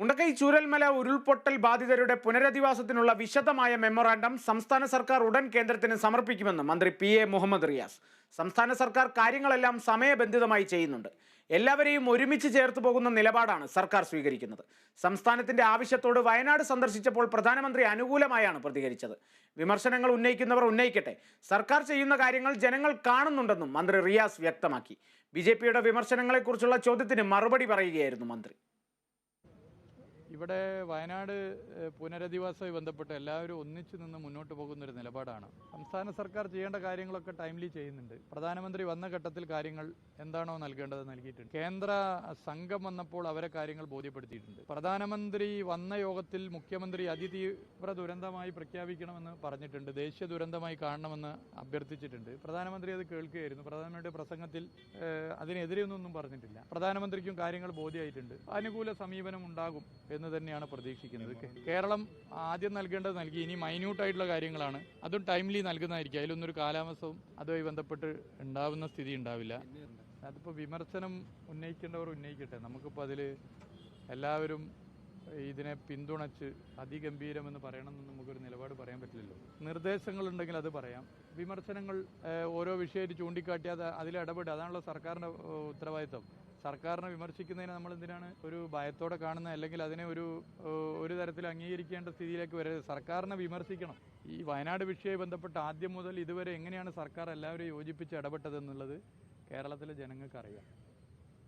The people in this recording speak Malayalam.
മുണ്ടക്കൈ ചൂരൽമല ഉരുൾപൊട്ടൽ ബാധിതരുടെ പുനരധിവാസത്തിനുള്ള വിശദമായ മെമ്മോറാണ്ടം സംസ്ഥാന സർക്കാർ ഉടൻ കേന്ദ്രത്തിന് സമർപ്പിക്കുമെന്ന് മന്ത്രി പി എ മുഹമ്മദ് റിയാസ്. സംസ്ഥാന സർക്കാർ കാര്യങ്ങളെല്ലാം സമയബന്ധിതമായി ചെയ്യുന്നുണ്ട്. എല്ലാവരെയും ഒരുമിച്ച് ചേർത്ത് പോകുന്ന നിലപാടാണ് സർക്കാർ സ്വീകരിക്കുന്നത്. സംസ്ഥാനത്തിന്റെ ആവശ്യത്തോട് വയനാട് സന്ദർശിച്ചപ്പോൾ പ്രധാനമന്ത്രി അനുകൂലമായാണ് പ്രതികരിച്ചത്. വിമർശനങ്ങൾ ഉന്നയിക്കുന്നവർ ഉന്നയിക്കട്ടെ. സർക്കാർ ചെയ്യുന്ന കാര്യങ്ങൾ ജനങ്ങൾ കാണുന്നുണ്ടെന്നും മന്ത്രി റിയാസ് വ്യക്തമാക്കി. ബി വിമർശനങ്ങളെക്കുറിച്ചുള്ള ചോദ്യത്തിന് മറുപടി പറയുകയായിരുന്നു മന്ത്രി. ഇവിടെ വയനാട് പുനരധിവാസവുമായി ബന്ധപ്പെട്ട് എല്ലാവരും ഒന്നിച്ചു നിന്ന് മുന്നോട്ട് പോകുന്ന ഒരു നിലപാടാണ്. സംസ്ഥാന സർക്കാർ ചെയ്യേണ്ട കാര്യങ്ങളൊക്കെ ടൈംലി ചെയ്യുന്നുണ്ട്. പ്രധാനമന്ത്രി വന്ന ഘട്ടത്തിൽ കാര്യങ്ങൾ എന്താണോ നൽകേണ്ടത് നൽകിയിട്ടുണ്ട്. കേന്ദ്ര സംഘം വന്നപ്പോൾ അവരെ കാര്യങ്ങൾ ബോധ്യപ്പെടുത്തിയിട്ടുണ്ട്. പ്രധാനമന്ത്രി വന്ന യോഗത്തിൽ മുഖ്യമന്ത്രി അതിതീവ്ര ദുരന്തമായി പ്രഖ്യാപിക്കണമെന്ന് പറഞ്ഞിട്ടുണ്ട്. ദേശീയ ദുരന്തമായി കാണണമെന്ന് അഭ്യർത്ഥിച്ചിട്ടുണ്ട്. പ്രധാനമന്ത്രി അത് കേൾക്കുകയായിരുന്നു. പ്രധാനമന്ത്രിയുടെ പ്രസംഗത്തിൽ അതിനെതിരെ അതിനെതിരെയൊന്നും പറഞ്ഞിട്ടില്ല. പ്രധാനമന്ത്രിക്കും കാര്യങ്ങൾ ബോധ്യമായിട്ടുണ്ട്. അനുകൂല സമീപനം ഉണ്ടാകും എന്ന് തന്നെയാണ് പ്രതീക്ഷിക്കുന്നത്. കേ- കേരളം ആദ്യം നൽകേണ്ടത് നൽകി ഇനി മൈന്യൂട്ടായിട്ടുള്ള കാര്യങ്ങളാണ്. അതും ടൈംലി നൽകുന്നതായിരിക്കും. അതിലൊന്നൊരു ഒരു കാലാവസ്ഥവും അതുമായി ബന്ധപ്പെട്ട് ഉണ്ടാവുന്ന സ്ഥിതി ഉണ്ടാവില്ല. അതിപ്പോൾ വിമർശനം ഉന്നയിക്കേണ്ടവർ ഉന്നയിക്കട്ടെ. നമുക്കിപ്പോൾ അതിൽ എല്ലാവരും ഇതിനെ പിന്തുണച്ച് അതിഗംഭീരമെന്ന് പറയണമെന്ന് നമുക്കൊരു നിലപാട് പറയാൻ പറ്റില്ലല്ലോ. നിർദ്ദേശങ്ങളുണ്ടെങ്കിൽ അത് പറയാം. വിമർശനങ്ങൾ ഓരോ വിഷയത്തിൽ ചൂണ്ടിക്കാട്ടി അത് അതിൽ അതാണല്ലോ സർക്കാരിന്റെ ഉത്തരവാദിത്തം സർക്കാരിനെ വിമർശിക്കുന്നതിനെ നമ്മൾ എന്തിനാണ് ഒരു ഭയത്തോടെ കാണുന്ന അല്ലെങ്കിൽ അതിനെ ഒരു ഒരു തരത്തിൽ അംഗീകരിക്കേണ്ട സ്ഥിതിയിലേക്ക് വരരുത്. സർക്കാരിനെ വിമർശിക്കണം. ഈ വയനാട് വിഷയവുമായി ബന്ധപ്പെട്ട് ആദ്യം മുതൽ ഇതുവരെ എങ്ങനെയാണ് സർക്കാർ എല്ലാവരെയും യോജിപ്പിച്ച് ഇടപെട്ടതെന്നുള്ളത് കേരളത്തിലെ ജനങ്ങൾക്ക് അറിയാം